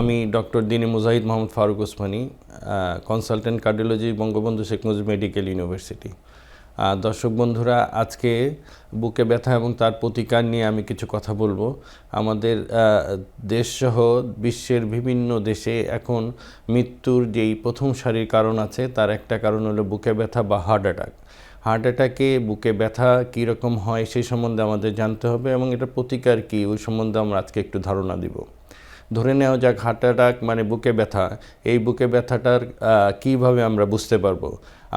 আমি ডক্টর দিনী Mujahid Mohammad Faruk Osmani consultant cardiology Bangabandhu Sheikh Mujib medical university দর্শক বন্ধুরা, আজকে বুকে ব্যথা এবং তার প্রতিকার নিয়ে আমি কিছু কথা বলব। আমাদের দেশসহ বিশ্বের বিভিন্ন দেশে এখন মৃত্যুর যেই প্রথম সারির কারণ আছে, তার একটা কারণ হলো বুকে ব্যথা বা হার্ট অ্যাটাক হার্ট অ্যাটাকে বুকে ব্যথা কীরকম হয়, সেই সম্বন্ধে আমাদের জানতে হবে এবং এটা প্রতিকার কী, ওই সম্বন্ধে আমরা আজকে একটু ধারণা দিব। ধরে নেওয়া যাক হার্ট অ্যাটাক মানে বুকে ব্যথা, এই বুকে ব্যথাটার কীভাবে আমরা বুঝতে পারব?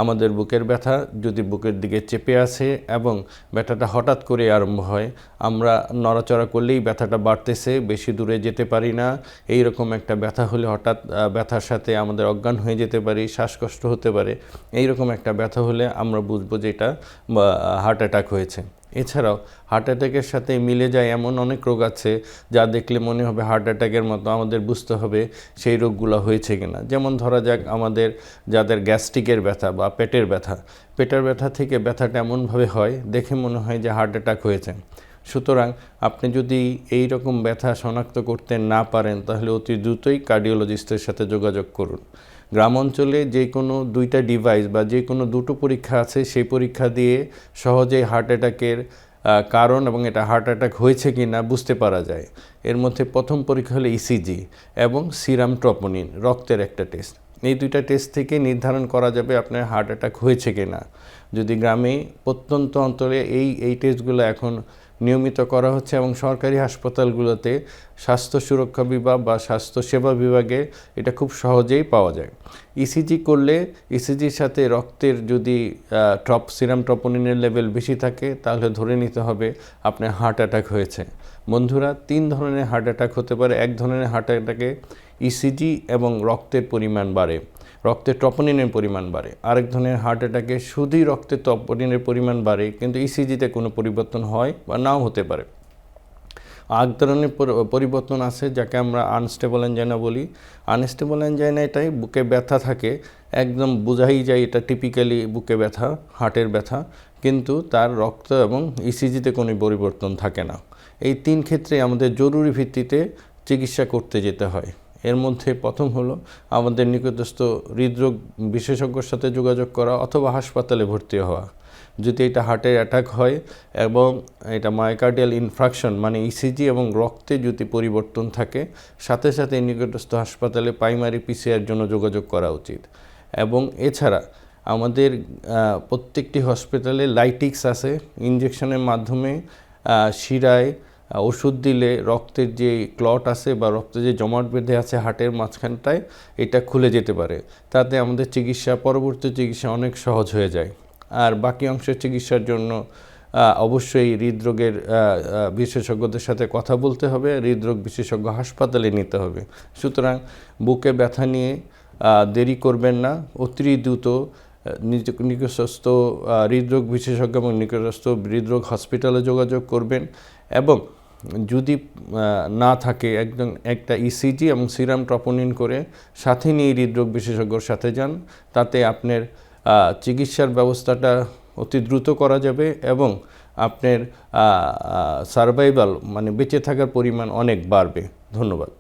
আমাদের বুকের ব্যথা যদি বুকের দিকে চেপে আসে এবং ব্যথাটা হঠাৎ করে আরম্ভ হয়, আমরা নড়াচড়া করলেই ব্যথাটা বাড়তেছে, বেশি দূরে যেতে পারি না। এই রকম একটা ব্যথা হলে হঠাৎ ব্যথার সাথে আমাদের অজ্ঞান হয়ে যেতে পারি, শ্বাসকষ্ট হতে পারে। এই রকম একটা ব্যথা হলে আমরা বুঝব যে এটা হার্ট অ্যাটাক হয়েছে। এছাড়াও হার্ট অ্যাটাকের সাথে মিলে যায় এমন অনেক রোগ আছে যা দেখলে মনে হবে হার্ট অ্যাটাকের মতো আমাদের বুঝতে হবে সেই রোগগুলো হয়েছে কিনা। যেমন ধরা যাক আমাদের যাদের গ্যাস্ট্রিকের ব্যথা বা পেটের ব্যথা। পেটের ব্যথা থেকে ব্যথাটা এমনভাবে হয়, দেখে মনে হয় যে হার্ট অ্যাটাক হয়েছে। সুতরাং আপনি যদি এই রকম ব্যথা শনাক্ত করতে না পারেন, তাহলে অতি দ্রুতই কার্ডিওলজিস্টের সাথে যোগাযোগ করুন। গ্রাম অঞ্চলে যে কোনো দুইটা ডিভাইস বা যে কোনো দুটো পরীক্ষা আছে, সেই পরীক্ষা দিয়ে সহজেই হার্ট অ্যাটাকের কারণ এবং এটা হার্ট অ্যাটাক হয়েছে কি না বুঝতে পারা যায়। এর মধ্যে প্রথম পরীক্ষা হলো ইসিজি এবং সিরাম ট্রপোনিন রক্তের একটা টেস্ট এই দুইটা টেস্ট থেকে নির্ধারণ করা যাবে আপনার হার্ট অ্যাটাক হয়েছে কি না যদি গ্রামে প্রত্যন্ত অঞ্চলে এই এই টেস্টগুলো এখন নিয়মিত করা হচ্ছে এবং সরকারি হাসপাতালগুলোতে স্বাস্থ্য সুরক্ষা বিভাগ বা স্বাস্থ্য সেবা বিভাগে এটা খুব সহজেই পাওয়া যায়। ইসিজি করলে ইসিজির সাথে রক্তের যদি ট্রপ সিরাম টপোনিনের লেভেল বেশি থাকে, তাহলে ধরে নিতে হবে আপনার হার্ট অ্যাটাক হয়েছে। বন্ধুরা, তিন ধরনের হার্ট অ্যাটাক হতে পারে। এক ধরনের হার্ট অ্যাটাকে ইসিজি এবং রক্তের পরিমাণ বাড়ে। রক্তে টপোনিনের পরিমাণ বাড়ে। আরেক ধরনের হার্ট অ্যাটাকে শুধুই রক্তে টপোনিনের পরিমাণ বাড়ে, কিন্তু ইসিজিতে কোনো পরিবর্তন হয় বা নাও হতে পারে। আরেক ধরনের পরিবর্তন আছে যাকে আমরা আনস্টেবল অ্যাঞ্জাইনা বলি। আনস্টেবল অ্যাঞ্জাইনা এটাই বুকে ব্যথা থাকে, একদম বোঝাই যায় এটা টিপিক্যালি বুকে ব্যথা হার্টের ব্যথা, কিন্তু তার রক্ত এবং ইসিজিতে কোনো পরিবর্তন থাকে না। এই তিন ক্ষেত্রে আমাদের জরুরি ভিত্তিতে চিকিৎসা করতে যেতে হয়। এর মধ্যে প্রথম হলো আমাদের নিকটস্থ হৃদরোগ বিশেষজ্ঞর সাথে যোগাযোগ করা অথবা হাসপাতালে ভর্তি হওয়া। যদি এটা হার্টের অ্যাটাক হয় এবং এটা মায়োকার্ডিয়াল ইনফ্রাকশন মানে ইসিজি এবং রক্তে যদি পরিবর্তন থাকে, সাথে সাথে নিকটস্থ হাসপাতালে প্রাইমারি পিসিআর জন্য যোগাযোগ করা উচিত। এবং এছাড়া আমাদের প্রত্যেকটি হসপিটালে লাইটিক্স আছে। ইঞ্জেকশনের মাধ্যমে শিরায় ওষুধ দিলে রক্তের যে ক্লট আছে বা রক্তে যে জমাট বেঁধে আছে হাটের মাঝখানটায় এটা খুলে যেতে পারে। তাতে আমাদের চিকিৎসা, পরবর্তী চিকিৎসা অনেক সহজ হয়ে যায়। আর বাকি অংশের চিকিৎসার জন্য অবশ্যই হৃদরোগের বিশেষজ্ঞদের সাথে কথা বলতে হবে, হৃদরোগ বিশেষজ্ঞ হাসপাতালে নিতে হবে। সুতরাং বুকে ব্যথা নিয়ে দেরি করবেন না। অতি দ্রুত নিকটস্থ হৃদরোগ বিশেষজ্ঞ এবং নিকটস্থ হৃদরোগ হসপিটালে যোগাযোগ করবেন এবং যদি না থাকে একজন, একটা ইসিজি এবং সিরাম ট্রপোনিন করে সাথে নিয়ে হৃদরোগ বিশেষজ্ঞর সাথে যান, তাতে আপনার চিকিৎসার ব্যবস্থাটা অতি দ্রুত করা যাবে এবং আপনার সারভাইভাল মানে বেঁচে থাকার পরিমাণ অনেক বাড়বে। ধন্যবাদ।